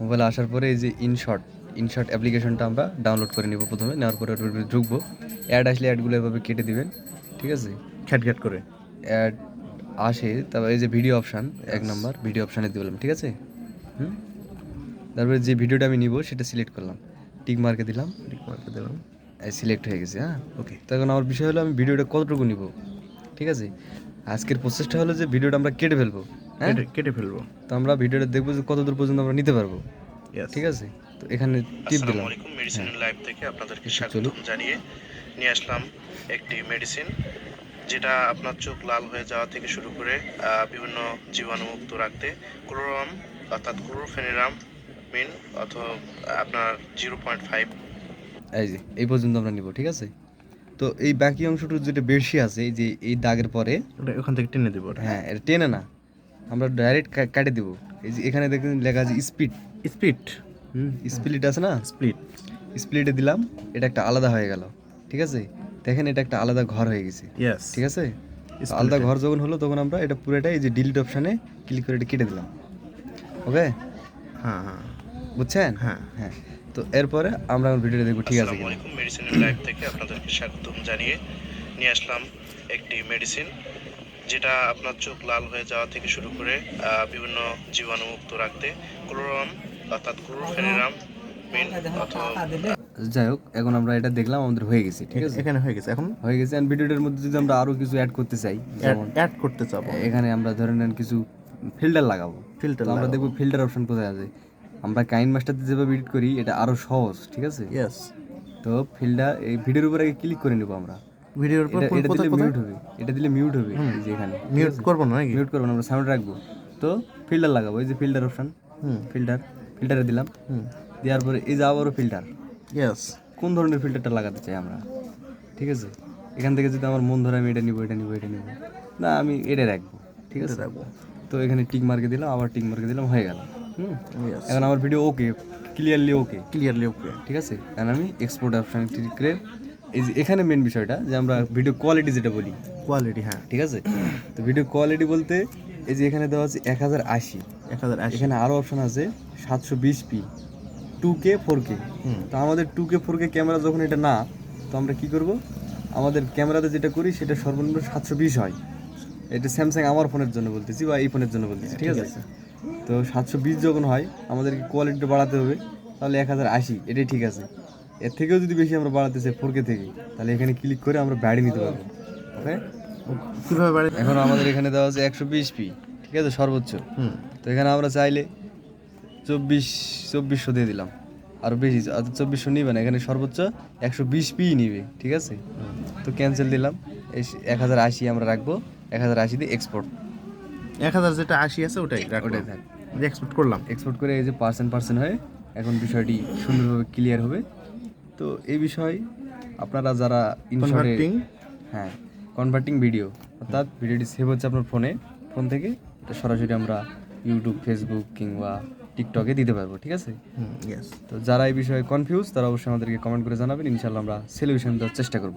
মোবাইলে আসার পরে এই যে ইনশর্ট ইনশর্ট অ্যাপ্লিকেশনটা আমরা ডাউনলোড করে নিব প্রথমে নেওয়ার পরে ওর ভিতরে ঢুকবো। অ্যাড আসলে অ্যাডগুলো এভাবে কেটে দিবেন ঠিক আছে? খ্যাট খ্যাট করে। অ্যাড আসে তারপর এই যে ভিডিও অপশান এক নম্বর ভিডিও অপশানে দিলাম ঠিক আছে? হুম? তারপরে যে ভিডিওটা আমি নিব সেটা সিলেক্ট করলাম। টিক মার্কে দিলাম টিক মার্কে দিলাম। সিলেক্ট হয়ে গেছে হ্যাঁ? ওকে তো এখন আমার বিষয় হলো আমি ভিডিওটা কতটুকু নিব ঠিক আছে? আজকের প্রসেসটা হলো যে ভিডিওটা আমরা কেটে ফেলব। কেটে কেটে ফেলব। তো আমরা ভিডিওটা দেখব যে কতদূর পর্যন্ত আমরা নিতে পারব। ঠিক আছে? তো এখানে টিপ দিলাম। আসসালামু আলাইকুম মেডিসিন লাইভ থেকে আপনাদেরকে একটু স্বাগত জানিয়ে নিয়ে আসলাম একটি মেডিসিন যেটা আপনার চোখ লাল হয়ে যাওয়া থেকে শুরু করে বিভিন্ন জীবাণুমুক্ত রাখতে ক্লোরাম অর্থাৎ ক্লোরোফেনিরাম মিন অথবা আপনার জিরো পয়েন্ট ফাইভ এই যে এই পর্যন্ত আমরা নিব ঠিক আছে? তো এই বাকি অংশটুকু যেটা বেশি আছে এই যে এই দাগের পরে ওটা ওখান থেকে টেনে দেবো হ্যাঁ এটা টেনে না। আমরা ডাইরেক্ট কাটে দিব। এই যে এখানে দেখবেন লেখা আছে স্পিড স্পিড হুম। স্প্লিট আছে না? স্প্লিট স্প্লিটে দিলাম এটা একটা আলাদা হয়ে গেল। ঠিক আছে? দেখেন এটা একটা আলাদা ঘর হয়ে গেছে। ঠিক আছে? আলাদা ঘর যখন হলো তখন আমরা এটা পুরোটা এই যে ডিলিট অপশানে ক্লিক করে এটা কেটে দিলাম। ওকে হ্যাঁ হ্যাঁ। বুঝছেন? হ্যাঁ। হ্যাঁ। তো এরপরে আমরা ভিডিওটা দেখব ঠিক আছে আসসালামু আলাইকুম মেডিসিন লাইভ থেকে আপনাদেরকে স্বাগতম জানিয়ে নিয়ে আসলাম একটি মেডিসিন যেটা আপনার চোখ লাল হয়ে যাওয়া থেকে শুরু করে আহ, বিভিন্ন জীবাণুমুক্ত রাখতে ক্লোরাম অর্থাৎ ক্লোরোফেনিরাম মিন যাই হোক এখন আমরা এটা দেখলাম আমাদের হয়ে গেছে ঠিক আছে? এখানে হয়ে গেছে এখন? হয়ে গেছে আর ভিডিওটার মধ্যে যদি আমরা আরও কিছু অ্যাড করতে চাই যেমন অ্যাড করতে চাবো। এখানে আমরা ধরে নেন কিছু ফিল্টার লাগাবো। ফিল্টার আমরা দেখব ফিল্টার অপশন কোথায় আছে। আমরা কাইন মাস্টারতে যেভাবে এডিট করি এটা আরও সহজ ঠিক আছে? ইয়েস তো ফিল্টার এই ভিডিওর উপরে ক্লিক করে নেব আমরা। ভিডিওর পর এটা দিলে মিউট হবে। এটা দিলে মিউট হবে এই যে এখানে। মিউট করব না নাকি? মিউট করব না আমরা সাউন্ড রাখব। তো ফিল্টার লাগাবো এই যে ফিল্টার অপশন হুম। ফিল্টার ফিল্টারে দিলাম। হুম। দেওয়ার পরে এই যে আবারও ফিল্টার ইয়েস কোন ধরনের ফিল্টারটা লাগাতে চাই আমরা? ঠিক আছে? এখান থেকে যদি আমার মন ধরে আমি এটা নিবো এটা নিবো এটা নিবো। না আমি এটা রাখব। ঠিক আছে? রাখব। তো এখানে টিক মার্কে দিলাম আবার টিক মার্কে দিলাম হয়ে গেল। হুম? এখন আমার video okay clearly okay clearly okay ঠিক আছে? এখন আমি এক্সপোর্ট অপশান ক্লিক করে এই যে এখানে মেন বিষয়টা যে আমরা ভিডিও কোয়ালিটি যেটা বলি। কোয়ালিটি হ্যাঁ। ঠিক আছে? তো ভিডিও কোয়ালিটি বলতে এই যে এখানে দেওয়া আছে এক হাজার আশি। এক হাজার আশি। এখানে আরও অপশন আছে সাতশো বিশ P two K four K তো আমাদের two K four K camera যখন এটা না তো আমরা কি করব? আমাদের ক্যামেরাতে যেটা করি সেটা সর্বনিম্ন সাতশো বিশ হয়। এটা স্যামসাং আমার ফোনের জন্য বলতেছি বা এই ফোনের জন্য বলতেছি ঠিক আছে? তো সাতশো বিশ যখন হয় আমাদেরকে কোয়ালিটিটা বাড়াতে হবে তাহলে এক হাজার আশি এটাই ঠিক আছে। এর থেকেও যদি বেশি আমরা বাড়াতে চাই ফোর কে থেকে তাহলে এখানে ক্লিক করে আমরা বাড়ি নিতে পারব ওকে কীভাবে বাড়ি? এখন আমাদের এখানে দেওয়া আছে একশো বিশ পি ঠিক আছে? সর্বোচ্চ। হুম। তো এখানে আমরা চাইলে চব্বিশ চব্বিশশো দিয়ে দিলাম। আর বেশি আর চব্বিশশো নিবে না এখানে সর্বোচ্চ একশো বিশ পি নিবে ঠিক আছে? তো ক্যান্সেল দিলাম। এক হাজার আশি আমরা রাখব এক হাজার আশি দিয়ে এক্সপোর্ট এক হাজার যেটা আশি আছে ওটাই ওটাই থাক। এক্সপোর্ট করলাম। এক্সপোর্ট করে এই যে পার্সেন্ট পার্সেন্ট হয়ে এখন বিষয়টি সুন্দরভাবে ক্লিয়ার হবে। তো এই বিষয় আপনারা যারা ইনভার্টিং কনভার্টিং হ্যাঁ কনভার্টিং ভিডিও অর্থাৎ ভিডিওটি সেভ হচ্ছে আপনার ফোনে ফোন থেকে এটা সরাসরি আমরা ইউটিউব ফেসবুক কিংবা টিকটকে দিতে পারব ঠিক আছে? তো যারা এই বিষয়ে কনফিউজ তারা অবশ্যই আমাদেরকে কমেন্ট করে জানাবেন ইনশাল্লাহ আমরা সলিউশন দেওয়ার চেষ্টা করব।